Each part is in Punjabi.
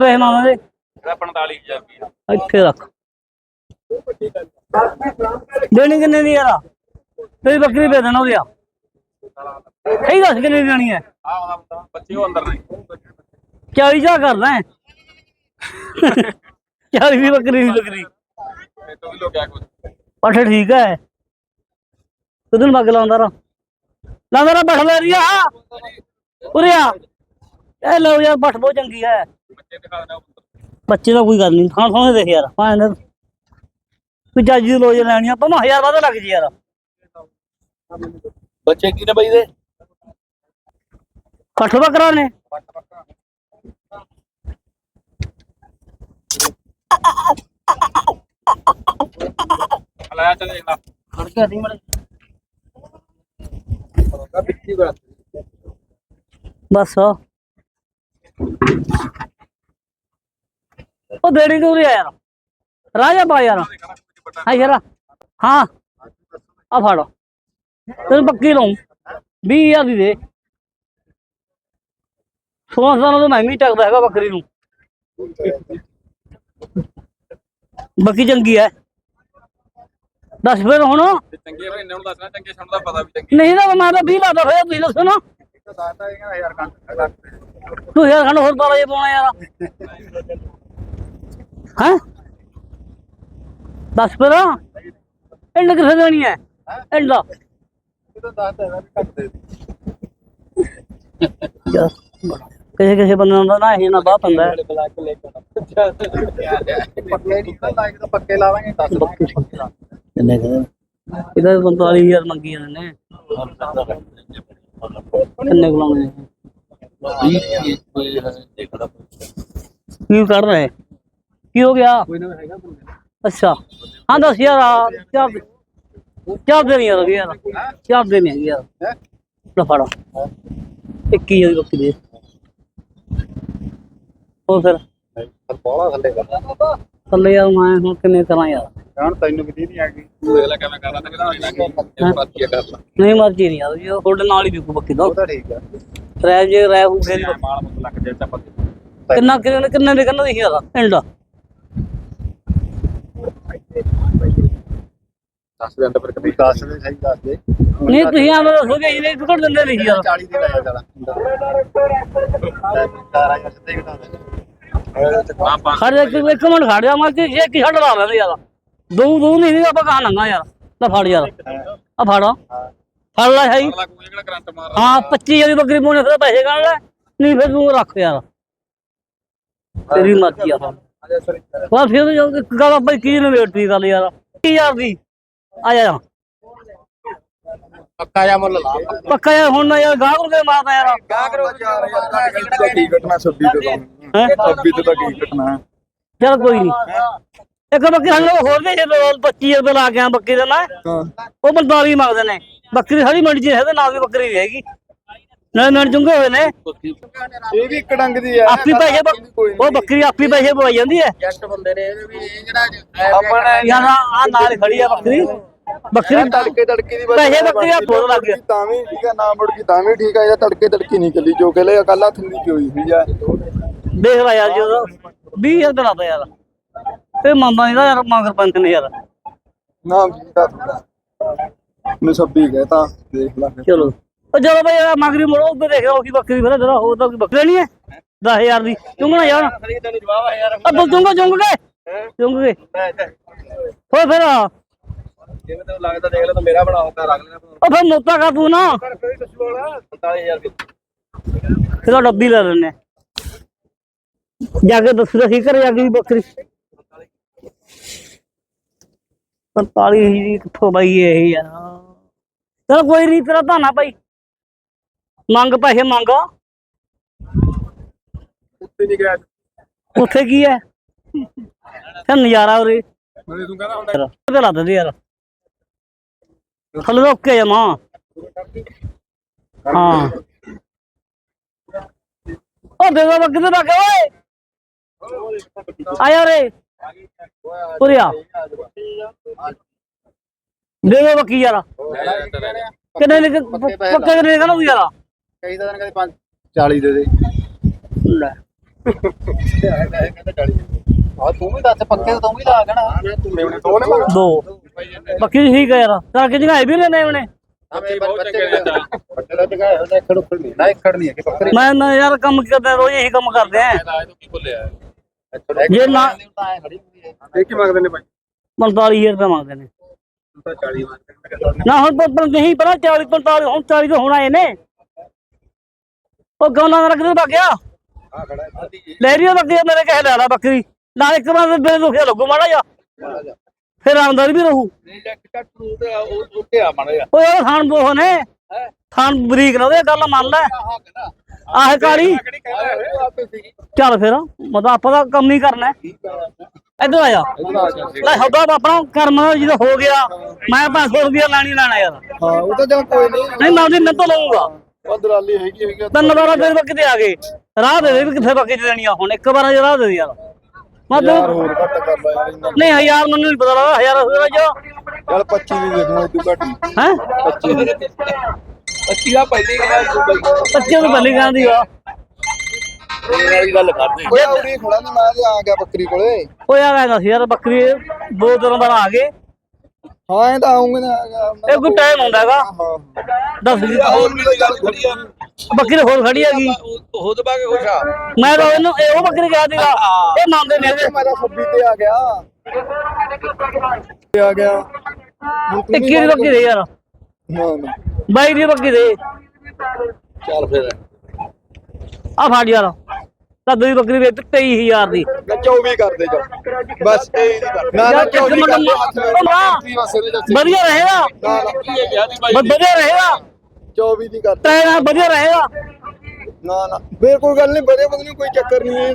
ਪੈਸੇ ਮੰਗਦੇ ਇਹਦਾ 45000 ਰੁਪਏ ਇੱਥੇ ਰੱਖ। ਦੇਣੀ ਕਿੰਨੇ ਦੀ ਯਾਰ? ਤੇਰੀ ਬੱਕਰੀ ਦੇ ਦੇਣਾ ਉਹਦੀ ਆ। ਸਹੀ ਦੱਸ ਕਿੰਨੇ ਦੀ ਦੇਣੀ ਹੈ? ਆ ਆਉਂਦਾ ਬੱਚੇ ਉਹ ਅੰਦਰ ਨੇ। 40 ਜਾ ਕਰਨਾ ਹੈ 40 ਦੀ ਬੱਕਰੀ ਦੀ ਬੱਕਰੀ। ਇਹ ਤੋਂ ਵੀ ਲੋਕਿਆ ਕੁਝ ਪੱਠ ਠੀਕ ਹੈ। ਕਦੋਂ ਮੱਗ ਲਾਉਂਦਾ ਰ? ਲਾਉਂਦਾ ਰ ਬੱਠ ਲੈ ਰਿਆ ਉਰੇ ਆ। ਇਹ ਲਓ ਯਾਰ ਬੱਠ ਬਹੁਤ ਚੰਗੀ ਹੈ। ਬੱਚੇ ਦਿਖਾ ਦੇਣਾ ਉੱਪਰ। ਬੱਚੇ ਦਾ ਕੋਈ ਗੱਲ ਨਹੀਂ ਖਾਣ ਸੋਹਣੇ ਦੇਖ ਯਾਰ ਭਾਂ ਇਹਨਾਂ ਕੋਈ ਚੱਜ ਦੀ ਲੋਜ ਲੈਣੀ ਆ ਭਾਵੇਂ ਹਜ਼ਾਰ ਵਾਦਾ ਲੱਗ ਜੀ ਯਾਰ। ਬੱਚੇ ਕੀ ਨੇ ਬਈ ਦੇ? ਪੱਠ ਬੱਕਰਾ ਨੇ। ਲੈ ਚੱਲ ਇਹਨਾਂ ਖੜ ਕੇ ਨਹੀਂ ਮੜੇ। ਬਿੱਤੀ ਬੜਾ। ਬਸ ਉਹ ਦੇੜੀ ਕਿਉਂ ਰਿਹਾ ਯਾਰ? ਰਾਜਾ ਬਾ ਯਾਰ। ਹਾਂ ਯਾਰ ਹਾਂ। ਆ ਫੜ। ਤੈਨੂੰ ਪੱਕੀ ਲਾਉਂ 20000 ਦੀ ਦੇ। 16 ਸਾਲਾਂ ਤੋਂ ਮੈਂ ਵੀ ਟਕਦਾ ਹੈਗਾ ਬੱਕਰੀ ਨੂੰ। ਬੱਕੀ ਚੰਗੀ ਐ ਦੱਸ ਫਿਰ ਹੁਣ। ਚੰਗੇ ਹੋਏ ਇਹਨਾਂ ਨੂੰ ਦੱਸਣਾ ਚੰਗੇ ਸਾਨੂੰ ਦਾ ਪਤਾ ਵੀ ਚੰਗੇ ਨਹੀਂ ਤਾਂ ਮੈਂ ਤਾਂ 20 ਲਾਦਾ ਹੋਇਆ ਤੁਸੀਂ ਦੱਸੋ ਨਾ ਤੂੰ ਯਾਰ ਖੰਡ ਹੋਰ ਬਾਰਾ ਜੇ ਪਾਉਣਾ ਯਾਰ। ਹੈ ਦੱਸ ਫਿਰ ਇੰਡ ਕਿੱਥੇ ਦੇਣੀ ਹੈ ਇੰਡ ਦਾ ਯਾਰ, ਕਿਸੇ ਕਿਸੇ ਬੰਦੇ ਦਾ ਨਾ ਇਹ ਨਾ ਬਾਤ ਹੁੰਦਾ ਹੈ ਪੱਕੇ ਲਾਵਾਂਗੇ 10 ਕਿੰਨੇ ਕਹਿੰਦੇ ਇਹਦਾ 45000 ਮੰਗੀ ਜਾਂਦੇ ਨੇ ਕਿੰਨੇ ਬੁਲਾਉਣੇ ਨੇ ਕੀ ਕਰ ਰਹੇ ਕੀ ਹੋ ਗਿਆ? ਅੱਛਾ। ਹਾਂ ਦੱਸ ਯਾਰ ਆ ਚਾਰ ਚਾਰ ਦੇ ਨਹੀਂ ਯਾਰ। ਯਾਰ ਚਾਰ ਦੇ ਨਹੀਂ ਯਾਰ ਲੈ ਫੜੋ। ਇੱਕ ਹੀ ਬੱਕੀ ਦੇ। ਫਿਰ? ਬੋਲਾ ਥੱਲੇ ਕਰ ਥੱਲੇ ਯਾਰ ਮੈਂ ਹੁਣ ਕਿੰਨੇ ਕਰਾਂ ਯਾਰ? ਜਾਣ ਤੈਨੂੰ ਕਿਤੇ ਨਹੀਂ ਆ ਗਈ ਤੂੰ ਦੇਖ ਲੈ ਕਿਵੇਂ ਕਰਦਾ ਤੇ ਕਿਹਦਾ ਇਹਨਾਂ ਕਿ ਇਹ ਬਾਤ ਕੀ ਕਰ ਲਾ। ਨਹੀਂ ਮਰਜ਼ੀ ਨਹੀਂ ਯਾਰ ਤੁਹਾਡੇ ਨਾਲ ਹੀ ਵਿਕੂ ਬੱਕੀ ਦਾ। ਉਹ ਤਾਂ ਠੀਕ ਆ। ਰਹਿ ਜੇ ਰਹਿ ਹੋ ਫੇਰ ਹੀ ਮਾਲ ਮੁੱਕ ਲੱਗ ਜਾਏ ਤਾਂ ਪੱਕੇ ਕਿੰਨਾ ਕਿੰਨੇ ਕਿੰਨੇ ਦੇ ਕਹਿੰਦਾ ਦੇਖੀ ਯਾਰ ਇੰਡ ਦੱਸ ਦੇ ਅੰਦਰ ਫਿਰ ਕभी 10 ਦੇ ਸਹੀ ਦੱਸ ਦੇ ਨਹੀਂ ਤੁਸੀਂ ਆਪ ਦੱਸੋ ਕਿ ਇਹਨੇ ਟੁਕੜ ਦਿੰਦੇ ਨਹੀਂ ਯਾਰ 40 ਦੇ ਖੜ ਜਾ ਇੱਕ ਇੱਕ ਮਿੰਟ ਖੜ ਜਾ ਮੈਂ ਕਿ ਇਹ ਕੀ ਛੱਡ ਲਾ ਲੈਂਦੇ ਯਾਰ। ਦੋ ਦੋ ਨਹੀਂ ਨਹੀਂ ਆਪਾਂ ਕਹਾਂ ਨੰਗਾ ਯਾਰ। ਲੈ ਫੜ ਯਾਰ। ਆ ਫੜ। ਫੜ ਲੈ ਹੈ ਲਾ ਕੋਈ ਜਿਹੜਾ ਕਰੰਟ ਮਾਰ ਹਾਂ 25 ਦੀ ਬੱਕਰੀ ਪਾਉਣੇ ਫਿਰ ਪੈਸੇ ਗਣ ਲੈ। ਨਹੀਂ ਫਿਰ ਤੂੰ ਰੱਖ ਯਾਰ। ਤੇਰੀ ਮਰਜ਼ੀ ਆ। ਬਸ ਫਿਰ ਇੱਕ ਗੱਲ ਆਪਾਂ ਕੀ ਨੇ ਵੇਟਦੀ ਗੱਲ ਯਾਰ। 20000 ਦੀ। ਆ ਜਾ ਪੱਕਾ ਜਾਂ ਮੁੱਲ ਲਾ। ਪੱਕਾ ਯਾਰ ਹੁਣ ਨਾ ਯਾਰ ਗਾਹ ਕੇ ਮਾਰਦਾ ਯਾਰ। ਕੀ ਘਟਨਾ 26 ਤੇ ਹੈਂ? 26 ਤੇ ਤਾਂ ਕੀ ਘਟਨਾ ਚਲ ਕੋਈ ਨਹੀਂ ਇੱਕ ਬੱਕਰੀ ਸਾਨੂੰ ਹੋਰ ਦੇ ਜੇ 25 ਰੁਪਏ ਲਾ ਕੇ ਆ ਬੱਕਰੀ ਦਾ ਨਾ। ਹਾਂ। ਉਹ 45 ਮੰਗਦੇ ਨੇ। ਬੱਕਰੀ ਸਾਰੀ ਮੰਡੀ 'ਚ ਹੈ ਤੇ ਨਾਲ ਵੀ ਬੱਕਰੀ ਵੀ ਨਾਲੇ ਮਿੰਟ ਚੁੰਗੇ ਹੋਏ ਨੇ। ਇਹ ਵੀ ਇੱਕ ਡੰਗ ਦੀ ਆ। ਆਪੀ ਪੈਸੇ ਉਹ ਬੱਕਰੀ ਆਪੀ ਪੈਸੇ ਪਵਾਈ ਜਾਂਦੀ ਹੈ। ਜੱਟ ਬੰਦੇ ਨੇ ਇਹ ਵੀ ਇਹ ਜਿਹੜਾ ਆਪਣਾ ਯਾਰ ਆ ਨਾਲ ਖੜੀ ਆ ਬੱਕਰੀ। ਬੱਕਰੀ ਤੜਕੇ ਤੜਕੇ ਦੀ ਪੈਸੇ ਬੱਕਰੀ ਆ ਫੋਨ ਲੱਗ ਗਿਆ ਤਾਂ ਵੀ ਠੀਕ ਆ ਨਾ ਮੁੜ ਗਈ ਤਾਂ ਵੀ ਠੀਕ ਆ ਇਹ ਤੜਕੇ ਤੜਕੇ ਨਹੀਂ ਚੱਲੀ। ਜੋ ਕਿ ਲੈ ਕੱਲ ਹੱਥ ਨਹੀਂ ਹੋਈ ਆ। ਦੇਖ ਲੈ ਯਾਰ ਜਦੋਂ 20 ਹਜ਼ਾਰ ਦਾ ਲਾਤਾ ਯਾਰ। ਤੇ ਮੰਨਦਾ ਨਹੀਂ ਯਾਰ ਮਗਰ ਪੰਥ ਨੇ ਯਾਰ। ਨਾ ਜੀ ਦਾ। ਨੇ ਸਭ ਵੀ ਗਏ ਤਾਂ ਦੇਖ ਲੈ। ਚਲੋ। ਉਹ ਜਦੋਂ ਬਈ ਮਗਰੀ ਮੋੜੋ ਉੱਧਰ ਦੇਖ ਲਓ ਕੀ ਬੱਕਰੀ ਫਿਰ ਜਰਾ ਹੋਰ ਤਾਂ ਕੋਈ ਬੱਕਰੀ ਨਹੀਂ ਹੈ? 10000 ਦੀ। ਚੁੰਗਣਾ ਯਾਰ। ਤੈਨੂੰ ਜਵਾਬ ਆ ਯਾਰ ਅੱਬਲ ਚੁੰਗਾ ਚੁੰਗ ਕੇ। ਚੁੰਗ ਕੇ। ਹੋ ਫਿਰ। ਜਿਵੇਂ ਤੈਨੂੰ ਲੱਗਦਾ ਦੇਖ ਲੈ ਤਾਂ ਮੇਰਾ ਬਣਾ ਹੁੰਦਾ ਰੱਖ ਲੈਣਾ ਉਹ ਫਿਰ ਮੋਤਾ ਕਰ ਤੂੰ ਨਾ। 45000 ਦੀ। ਫਿਰ ਡੱਬੀ ਲੈ ਲੈਣੇ ਜਾ ਕੇ ਦੱਸ ਰਹੀ ਕਰ ਜਾ ਕੇ ਬੱਕਰੀ। 45 ਹੀ ਕਿੱਥੋਂ ਬਾਈ ਇਹ ਯਾਰ ਚਲ ਕੋਈ ਨਹੀਂ ਤੇਰਾ ਧਾਨਾ ਭਾਈ। ਮੰਗ ਪੈਸੇ ਮੰਗ। ਉੱਤੇ ਨਹੀਂ ਗਿਆ। ਉੱਥੇ ਕੀ ਹੈ? ਤੇ ਨਜ਼ਾਰਾ ਉਰੇ। ਮੈਂ ਤੂੰ ਕਹਿੰਦਾ ਹੁੰਦਾ ਤੇ ਲਾ ਦੇ ਯਾਰ। ਦਾ ਓਕੇ ਜਮਾ ਹਾਂ। ਉਹ ਦੇ ਦੋ ਦੇ ਬਾਗੇ ਓਏ। ਆ ਯਾਰ ਏ ਉਰੇ ਆ। ਦੇ ਦੋ ਬੱਕੀ ਯਾਰ। ਕਿੰਨੇ ਨੇ ਪੱਕੇ ਕਿੰਨੇ ਕਹਿੰਦਾ ਤੂੰ ਯਾਰ? ਕਈ ਤਾਂ ਕਹਿੰਦੇ 40 ਦੇ ਦੇ। ਲੈ। ਆ ਤੂੰ ਵੀ ਦੱਸ ਪੱਕੇ ਤੂੰ ਵੀ ਤੂੰ ਦੋ ਨੇ ਦੋ। ਠੀਕ ਹੈ ਯਾਰ। ਤਾਂ ਕਿ ਜਗਾਏ ਵੀ ਲੈਣੇ ਉਹਨੇ। ਮੈਂ ਨਾ ਯਾਰ ਕੰਮ ਕਰਦੇ ਰੋਜ਼ ਇਹੀ ਕੰਮ ਕਰਦੇ ਆ। ਜੇ ਨਾ ਇਹ ਕੀ ਮੰਗਦੇ ਨੇ ਭਾਈ? 45000 ਰੁਪਏ ਮੰਗਦੇ ਨੇ। ਤਾਂ 40 ਮੰਗਦੇ। ਨਾ ਹੁਣ ਪਰ ਨਹੀਂ ਪਤਾ 40 45 ਹੁਣ 40 ਤੋਂ ਹੁਣ ਆਏ ਨੇ ਉਹ ਗਾਉਣਾ ਰੱਖਦੇ ਬਾਗਿਆ? ਆ ਖੜਾ ਲੈ ਰਿਓ ਬੱਕਰੀ ਮੇਰੇ ਕਹੇ ਲੈ ਲਾ ਬੱਕਰੀ। ਨਾਲ ਇੱਕ ਵਾਰ ਬੇ ਦੁਖਿਆ ਲੱਗੂ ਮਾੜਾ ਜਾ ਫਿਰ ਆਮਦਨ ਵੀ ਰਹੂ। ਨੂੰ ਤੇ ਉਹ ਉਹ ਖਾਨ ਬੋਹ ਨੇ ਖਾਨ ਬਰੀਕ ਨਾ ਉਹਦੇ ਗੱਲ ਮੰਨ ਲੈ। ਆਹ ਕਾਲੀ। ਉਹ ਚੱਲ ਫਿਰ ਮਤਲਬ ਆਪਾਂ ਤਾਂ ਕੰਮ ਹੀ ਕਰਨਾ ਹੈ। ਇੱਧਰ ਆ ਜਾ। ਲੈ ਤਾਂ ਆਪਣਾ ਕਰਮ ਜਦੋਂ ਹੋ ਗਿਆ ਮੈਂ 500 ਰੁਪਇਆ ਲੈਣੀ ਲੈਣਾ ਯਾਰ। ਹਾਂ ਉਹ ਤਾਂ ਜਾਂ ਕੋਈ ਨਹੀਂ। ਨਹੀਂ ਮੈਂ ਉਹਦੀ ਮਿਹਨਤ ਲਊਂਗਾ। ਉਹ ਦਲਾਲੀ ਹੈਗੀ ਹੈਗੀ ਆ। ਤਿੰਨ ਵਾਰਾਂ ਤੇਰੇ ਬੱਕੇ ਤੇ ਆ ਗਏ? ਰਾਹ ਦੇ ਦੇ ਵੀ ਕਿੱਥੇ ਬੱਕੇ ਚ ਦੇਣੀ ਆ ਹੁਣ? ਇੱਕ ਵਾਰ ਰਾਹ ਦੇ ਦੇ ਯਾਰ। ਮੈਂ ਯਾਰ ਤੈਨੂੰ ਹੋਰ ਘੱਟ ਕਰ ਲੈ ਯਾਰ ਇੰਨਾ ਨਹੀਂ ਹਜ਼ਾਰ ਮੈਨੂੰ ਨਹੀਂ ਪਤਾ ਲੱਗਦਾ ਹਜ਼ਾਰ ਹੋਇਆ ਜੋ ਚੱਲ 25 ਦੀ ਦੇ ਦੂੰ ਇਦੋਂ ਘੱਟ। ਨਹੀਂ। ਹੈ ਅੱਛੀ ਆ ਪਹਿਲੀ ਗੱਲ ਤੂੰ ਬਈ ਬੱਚੇ ਨੂੰ ਪਹਿਲੀ ਕਹਿੰਦੀ ਆ। ਇਹ ਵਾਲੀ ਗੱਲ ਕਰਦੇ। ਓਏ ਉਰੀ ਖੜਾ ਨਾ ਮੈਂ ਤੇ ਆ ਗਿਆ ਬੱਕਰੀ ਕੋਲੇ। ਓਏ ਆ ਗਿਆ ਸੀ ਯਾਰ ਬੱਕਰੀ ਦੋ ਦਿਨ ਬਾਅਦ ਆ ਗਏ। ਹਾਂ ਇਹ ਤਾਂ ਆਉਂਗੇ ਨਾ ਇਹ ਕੋਈ ਟਾਈਮ ਹੁੰਦਾ ਹੈਗਾ ਹਾਂ ਦੱਸ ਦੀ। ਹੋਰ ਵੀ ਗੱਲ ਖੜੀ ਆ? ਬੱਕਰੀ ਹੋਰ ਖੜੀ ਹੈਗੀ। ਉਹ ਦਬਾ ਕੇ ਖੁਸ਼ ਆ ਮੈਂ ਤਾਂ ਇਹਨੂੰ ਇਹ ਉਹ ਬੱਕਰੀ ਕਿਹਾ ਸੀਗਾ ਇਹ ਮੰਨਦੇ ਨੇ ਇਹਦੇ। ਮੈਂ ਤਾਂ 26 ਤੇ ਆ ਗਿਆ। ਤੇ ਆ ਗਿਆ। ਤੂੰ ਇੱਕੀ ਦੀ ਬੱਕਰੀ ਦੇ ਯਾਰ। ਨਾ ਨਾ। ਬਾਈ ਦੀ ਬੱਕਰੀ ਦੇ। ਚੱਲ ਫਿਰ। ਆ ਫੜ ਯਾਰ। ਕੱਦ ਦੀ ਬੱਕਰੀ ਵੇਚ? 23000 ਦੀ। ਨਾ 24 ਕਰਦੇ ਜਾ ਬਸ ਇਹ ਨਹੀਂ ਕਰਦੇ ਨਾ ਨਾ 24 ਕਰਦੇ ਬਸ ਇਹਦੇ ਰਹੇਗਾ। ਨਾ, ਰਹੇਗਾ। 24 ਨਹੀਂ ਕਰਦੇ ਤੈਨਾਂ ਵਧੀਆ ਰਹੇਗਾ। ਨਾ ਨਾ। ਮੇਰੇ ਗੱਲ ਨਹੀਂ ਬੜੇ ਬੰਦੇ ਕੋਈ ਚੱਕਰ ਨਹੀਂ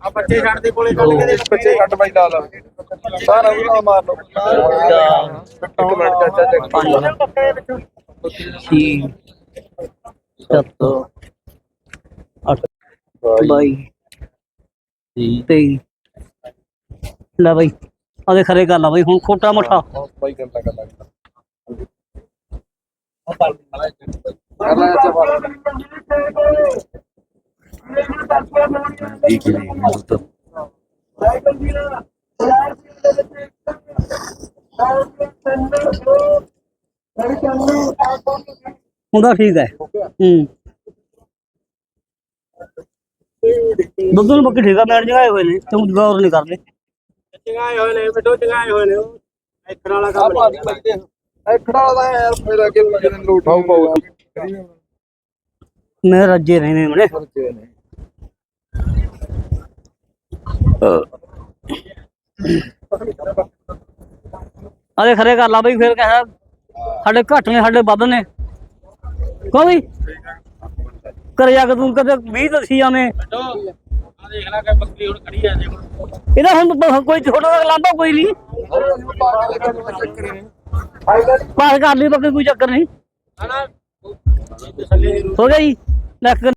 ਆ ਬੱਚੇ ਛੱਡ ਦੇ ਕੋਲੇ ਕੱਢ ਕੇ ਦੇ ਬੱਚੇ ਕੱਟ ਬਾਈ। ਲਾ ਲਾ ਸਾਰਾ ਵੀ ਮਾਰ ਲਓ ਇੱਕ ਮਿੰਟ ਚਾਚਾ ਚੱਕ ਪੰਜ ਸੱਤ ਅੱਠ ਬਾਈ ਤੇਈ ਲੈ ਬਾਈ ਆਦੇ ਖਰੇ ਕਰ ਲਾ ਬਾਈ ਹੁਣ ਖੋਟਾ ਮਠਾ ਬਾਈ ਗੱਲਾਂ ਕਰ ਲੱਗਦਾ ਚਾਚਾ ਹੁੰਦਾ ਠੀਕ ਹੈ। ਹੂੰ ਦੁੱਧ ਨੂੰ ਬੱਕੀ ਠੀਕ ਆ ਮੈਣ ਜਗਾਏ ਹੋਏ ਨੇ ਤੂੰ ਗੌਰ ਨਹੀਂ ਕਰਦੇ ਚੰਗਾਏ ਹੋਏ ਨੇ ਬੇਟੋ ਚੰਗਾਏ ਹੋਏ ਨੇ ਇੱਕ ਵਾਲਾ ਬਾਈ ਦੇ ਇਹ ਖੜਾ ਦਾ ਯਾਰ ਮੇਰਾ ਅੱਗੇ ਲੱਗੇ ਨੇ ਲੋਟ ਪਾਉ ਪਾਉ ਮੈਂ ਰੱਜੇ ਰਹਿਣੇ ਮਨੇ ਆਦੇ ਖਰੇ ਕਰ ਲਾ ਬਈ ਫਿਰ ਕਹਿਆ ਸਾਡੇ ਘੱਟ ਨੇ ਸਾਡੇ ਵੱਧ ਨੇ। ਕੋ ਵੀ ਕਰ ਜਾ ਕੇ ਤੂੰ ਕਦੇ 20 ਦੱਸੀ ਜਾਵੇਂ। ਬੇਟੋ ਆ ਦੇਖ ਲੈ ਕਿ ਬੱਕਰੀ ਹੁਣ ਖੜੀ ਆ ਜੇ ਕੋਲ ਇਹਦਾ ਹੁਣ ਕੋਈ ਛੋਟਾ ਦਾ ਲਾਂਭਾ ਕੋਈ ਨਹੀਂ। ਪਾਸ ਕਰ ਲਈ ਬੱਕਰੀ ਕੋਈ ਚੱਕਰ ਨਹੀਂ। ਹਨਾ ਹੋ ਗਿਆ ਜੀ? ਲੈ